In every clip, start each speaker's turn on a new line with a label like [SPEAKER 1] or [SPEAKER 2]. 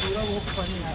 [SPEAKER 1] पूरा वो पानी है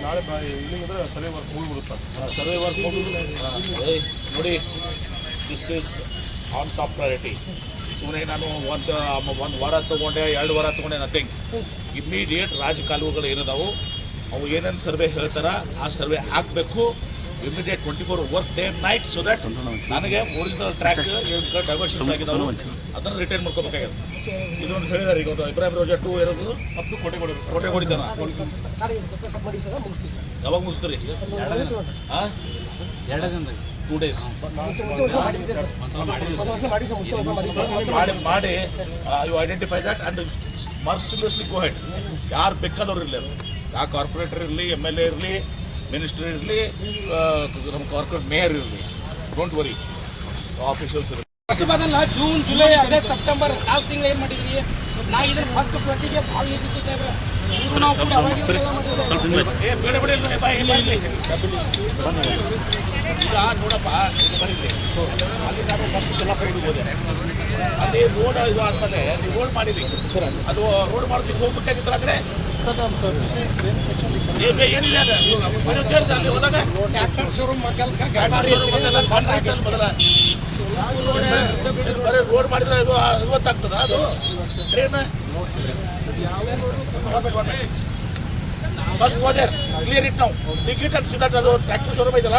[SPEAKER 2] ನಾಳೆ ಇಲ್ಲಿಂಗ್ ಅಂದ್ರೆ ಸರ್ವೆ ವರ್ಕ್ ಹೋಗ್ಬಿಡುತ್ತೆ ಸರ್ ಸರ್ವೆ ವರ್ಕ್ ಮುಗಿದು
[SPEAKER 3] ನೋಡಿ this is on top priority ಸುಮ್ಮನೆ ನಾನು ಒಂದು ಒಂದು ವಾರ ತೊಗೊಂಡೆ ಎರಡು ವಾರ ತೊಗೊಂಡೆ ನಥಿಂಗ್ ಇಮ್ಮಿಡಿಯೇಟ್ ರಾಜ ಕಾಲುವೆಗಳು ಏನದಾವು ಅವು ಏನೇನು ಸರ್ವೆ ಹೇಳ್ತಾರ ಆ ಸರ್ವೆ ಆಗಬೇಕು immediate twenty four work day night so that ನನಗೆ ಒರಿಜಿನಲ್ ಟ್ರ್ಯಾಕ್ ಡೈವರ್ಷನ್ ಆಗಿದ್ದಾವೆ ಅದನ್ನು ರಿಟೈನ್ ಮಾಡ್ಕೋಬೇಕಾಗಿದೆ. ಇದೊಂದು ಹೇಳಿದಾರೆ ಈಗ ಒಂದು ಇಬ್ರಾಹಿಂ ರೋಜಾ ಟೂ ಇರೋದು
[SPEAKER 2] ಹತ್ತು ಕೋಟೆ ಕೋಟಿ
[SPEAKER 3] ಕೋಟೆ ಹೊಡಿತಾನ ಯಾವಾಗ ಮುಗಿಸ್ತೀರಿ? ಹಾಂ ಟೂ ಡೇಸ್ ಮಾಡಿ ಮಾಡಿ you identify that and mercilessly go ahead ಯಾರು ಬೇಕಾದವ್ರು ಇರಲಿ ಯಾವ ಕಾರ್ಪೊರೇಟರ್ ಇರಲಿ ಎಂ ಎಲ್ ಎ ಇರಲಿ ಮಿನಿಸ್ಟರ್ ಇರಲಿ ನಮ್ಮ ಕಾರ್ಪೊರೇಟ್ ಮೇಯರ್ ಇರಲಿ. ಡೋಂಟ್ ವರಿ ಆಫೀಷಿಯಲ್ಸ್ ಇರಲಿ.
[SPEAKER 4] ಜೂನ್ ಜುಲೈ ಆಗಸ್ಟ್ ಸೆಪ್ಟೆಂಬರ್ ನಾಲ್ಕು ತಿಂಗಳು ಏನು ಮಾಡಿದ್ರಿ? ನಾ ಇದ್ರ ಫಸ್ಟ್ ಪ್ರತಿಗೆ ಭಾಳ
[SPEAKER 3] ನೋಡಪ್ಪ ಅಲ್ಲಿ ನಾನು ಫಸ್ಟ್ ಸೊಲ್ಲಾಪುರಕ್ಕೆ ಹೋದೆ. ಅಲ್ಲಿ ರೋಡ್ ಇದು ಆದ್ಮೇಲೆ ನೀವು ರೋಡ್ ಮಾಡಿದ್ರಿ ಸರ್ ಅದು ರೋಡ್ ಮಾಡೋದಕ್ಕೆ ಹೋಗ್ಬೇಕಾಗಿತ್ತಲ್ಲ ಆ ಅದು? ಬರೀ ಮೊದಲ. ರೋಡ್ ಮಾಡಿದ್ರೆ ಇದು ಇವತ್ತಾಗ್ತದ ಅದು ಟ್ರೈನ್ ಫಸ್ಟ್ ಹೋದೆ ಕ್ಲಿಯರ್ ಇಟ್ ನಾವು ಟಿಕೆಟ್ ಅಂತ ಸಿದ್ಧಾರ್ಥ ಅದು ಟ್ರ್ಯಾಕ್ಟರ್ ಶೋರೂಮ್ ಐತಲ್ಲ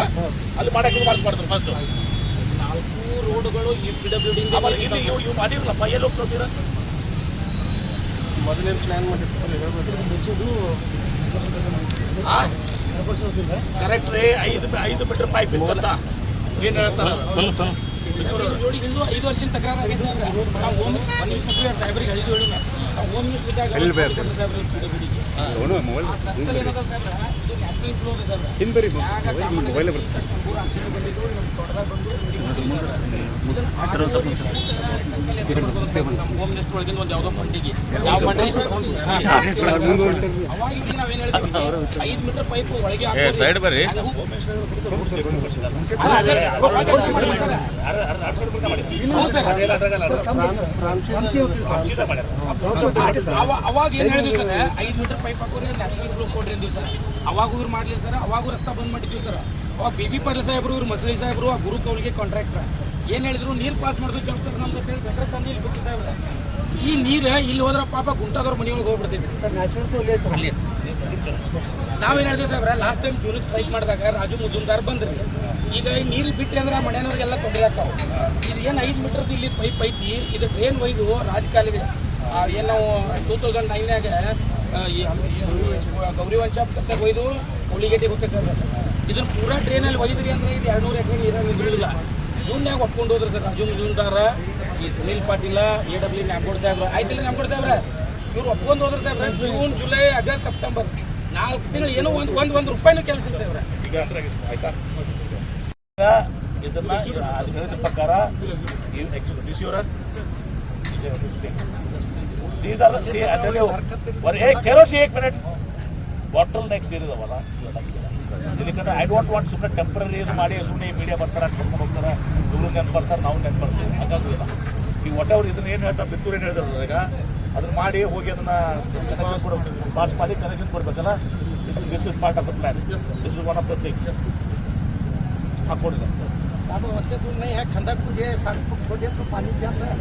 [SPEAKER 3] ಅಲ್ಲಿ ಮಾಡಕ್ಕೆ ಮಾಡಿಸ್ಬಾರ್ದು ಫಸ್ಟ್
[SPEAKER 4] ನಾಲ್ಕು ರೋಡ್ಗಳು ಈ ಪಿ ಡಬ್ಲ್ಯೂ
[SPEAKER 3] ಇಲ್ಲಿ ಇವು ಇವು ಎಲ್ಲಿ ಹೋಗ್ತೀರ
[SPEAKER 2] ಪ್ಲ್ಯಾನ್ ಮಾಡಿರ್ತಾರೆ
[SPEAKER 3] ಕರೆಕ್ಟ್ ರೀ ಐದು ಐದು ಮೀಟರ್ ಪೈಪ್ ಇತ್ತಂತ ಏನು ಹೇಳ್ತಾರ?
[SPEAKER 4] ಜೋಡಿ ಹಿಂದೂ ಐದು ವರ್ಷ ತಕರಾರು ಆಗೈತೆ ನಾವು ಹೋಮ್ ಮಿನಿಸ್ಟರ್ ಸಾಹೇಬ್ರಿಗೆ ಹೇಳಿದ್ವಿ ನಾವು. ಹೋಮ್ ಮಿನಿಸ್ಟರ್ ಇದ್ದಾಗ ಕೊಟ್ಟಿದ್ರು ಸಾಹೇಬ್ರೆ ಈ ಮೊಬೈಲ್. ಮೊಬೈಲ್ ಸೈಡ್ ಬರ್ರಿ. ಅವ- ಅವಾಗ ಏನ್ ಹೇಳಿದ್ರು ಸರ್? ಐದು ಮೀಟರ್ ಪೈಪ್ ಹಾಕೋರಿ ನ್ಯಾಷನಲ್ ಫ್ಲೋ ಕೊಡ್ರಿ ಅಂದ್ವಿ ಸರ್ ಅವಾಗ ಇವ್ರು ಮಾಡಲಿ ಸರ್ ಅವಾಗ ರಸ್ತೆ ಬಂದ್ ಮಾಡಿದ್ವಿ ಸರ್ ಅವಾಗ ಬಿ ಬಿ ಪಾಟೀಲ್ ಸಾಹೇಬ್ರು ಇವ್ರು ಮಸಲಿ ಸಾಹೇಬ್ರು ಆ ಗುರು ಕೌಲಿಗೆ ಕಾಂಟ್ರಾಕ್ಟರ್ ಏನು ಹೇಳಿದ್ರು? ನೀರು ಪಾಸ್ ಮಾಡಿದ್ರು ಜವಾಬ್ದಾರಿ ನಮ್ದು ಹೇಳಿ ಗಟ್ರ ತಂದು ಇಲ್ಲಿ ಬಿಟ್ಟು ಸಾಹೇಬ್ರ. ಈ ನೀರು ಇಲ್ಲಿ ಹೋದ್ರೆ ಪಾಪ ಗುಂಟಾದವ್ರ ಮನೆಯೊಳಗೆ ಹೋಗ್ಬಿಡ್ತೀವಿ
[SPEAKER 1] ಸರ್ ನ್ಯಾಚುರಲ್ ಫ್ಲೋ ಅಲ್ಲಿ ಸರ್
[SPEAKER 4] ನಾವೇನು ಹೇಳಿದ್ವಿ ಸಾಹೇಬ್ರ? ಲಾಸ್ಟ್ ಟೈಮ್ ಜೂನಿಗೆ ಸ್ಟ್ರೈಕ್ ಮಾಡಿದಾಗ ರಾಜು ಮುಜುಮ್ದಾರ್ ಬಂದ್ರಿ. ಈಗ ಈ ನೀರು ಬಿಟ್ಟರೆ ಅಂದ್ರೆ ಆ ಮನೆಯವ್ರಿಗೆಲ್ಲ ತೊಂದರೆ ಆಗ್ತಾವೆ. ಇದು ಏನು ಐದು ಮೀಟರ್ದು ಇಲ್ಲಿ ಪೈಪ್ ಐತಿ? ಇದು ಡ್ರೈನ್ ಒಯ್ದು ರಾಜಕಾಲಿಗೆ ಏನು ನಾವು ಟೂ ತೌಸಂಡ್ ನೈನ್ಯಾಗ ಗೌರಿ ವಂಶ ಕತ್ತೆ ಒಯ್ದು ಹುಳಿಗೇಟಿಗೆ ಗೊತ್ತೆ ಸರ್. ಇದನ್ನ ಪೂರಾ ಟ್ರೈನಲ್ಲಿ ಒಯ್ದ್ರಿ ಅಂದ್ರೆ ಇದು ಎರಡು ನೂರು ಎಕರೆ ನೀರಾಗ ನಿಂದಿರಲಿಲ್ಲ ಜೂನ್ಯಾಗ ಒಪ್ಕೊಂಡು ಹೋದ್ರೆ ಸರ್. ರಾಜು ಜೂನ್ದಾರ ಈ ಸುನೀಲ್ ಪಾಟೀಲ ಎ ಡಬ್ಲ್ಯೂ ನ್ಯಾಮ್ಗೋಡ್ ಸಾಹೇಬ್ರ ಆಯ್ತಿಲ್ಲ ನ್ಯಾಮ್ಗೋಡ್ ಸಾಹೇಬ್ರ ಇವ್ರು ಒಪ್ಕೊಂಡು ಹೋದ್ರೆ sir. June July August September. ನಾಲ್ಕು ತಿಂಗಳು ಏನೋ ಒಂದು ಒಂದು ಒಂದು ರೂಪಾಯಿನೂ ಕೆಲಸ
[SPEAKER 3] ಆಯ್ತಾ? ಇದನ್ನ ಪ್ರಕಾರ ಹೇಳಿದ ಪ್ರಕಾರ ಡಿಸ್ಯೂರನ್ These are, see, I ಇರೋದವಲ್ಲ ಇದಕ್ಕೆ ಐ ಡೋಂಟ್ ವಾಂಟ್ ಸುಮ್ಮನೆ ಟೆಂಪ್ರರಿ ಇದು ಮಾಡಿ ಸುಮ್ಮನೆ ಮೀಡಿಯಾ ಬರ್ತಾರೆ ಕರ್ಕೊಂಡು ಹೋಗ್ತಾರೆ. ಇವರು ನೆನ್ಪು ಬರ್ತಾರೆ ನಾವು ನೆನ್ಪು ಬರ್ತೀವಿ. ಹಾಗಾಗೋದಿಲ್ಲ ಈ ವಾಟ್ ಅವ್ರು ಇದನ್ನ ಏನು ಹೇಳ್ತಾರೆ ಬಿತ್ತೂರು ಏನು ಹೇಳ್ತಾರೆ ಈಗ ಅದನ್ನ ಮಾಡಿ ಹೋಗಿ ಅದನ್ನ ಕನೆಕ್ಷನ್ ಕೊಡಬೇಕು ಪಾಸ್ ಮಾಡಿ ಕನೆಕ್ಷನ್ ಕೊಡ್ಬೇಕಲ್ಲ? This is part of the plan this is one of the things ಹಾಕೊಂಡಿಲ್ಲ.
[SPEAKER 1] साहब होते दूर नहीं है खंडक को ये सड़क को खोजे तो पानी जाता है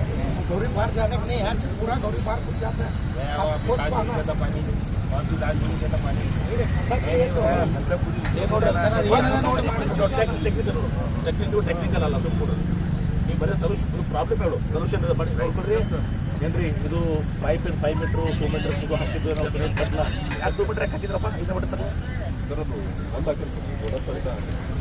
[SPEAKER 1] गौरी बाहर जाने का नहीं है सिर्फ पूरा गौरी बाहर कुछ जाता है अब खुद पाना अरे खंडक ये तो है
[SPEAKER 3] ಟೆಕ್ನಿಕಲ್ ಟೆಕ್ನಿಕಲ್ ಅಲ್ಲ ಸುಮ್ಮನೆ ನೀವು ಬರೀ ಸೊಲ್ಯೂಷನ್ ಪ್ರಾಬ್ಲಮ್ ಹೇಳು ಸೊಲ್ಯೂಷನ್ ಮಾಡಿ ನೋಡ್ಕೊಡ್ರಿ ಏನ್ರಿ ಇದು pipe in five metre two metres ಇದು ಹಾಕಿದ್ವಿ ನಾವು ಸರಿ ಕಟ್ಲ ಯಾಕೆ ಟೂ ಮೀಟರ್ ಯಾಕೆ ಹಾಕಿದ್ರಪ್ಪ ಐದು ಮೀಟರ್
[SPEAKER 2] ಸರ್ ಅದು ಒಂದು ಹಾಕಿರಿ ಸರ್ ದೊಡ್ಡ ಸಹಿತ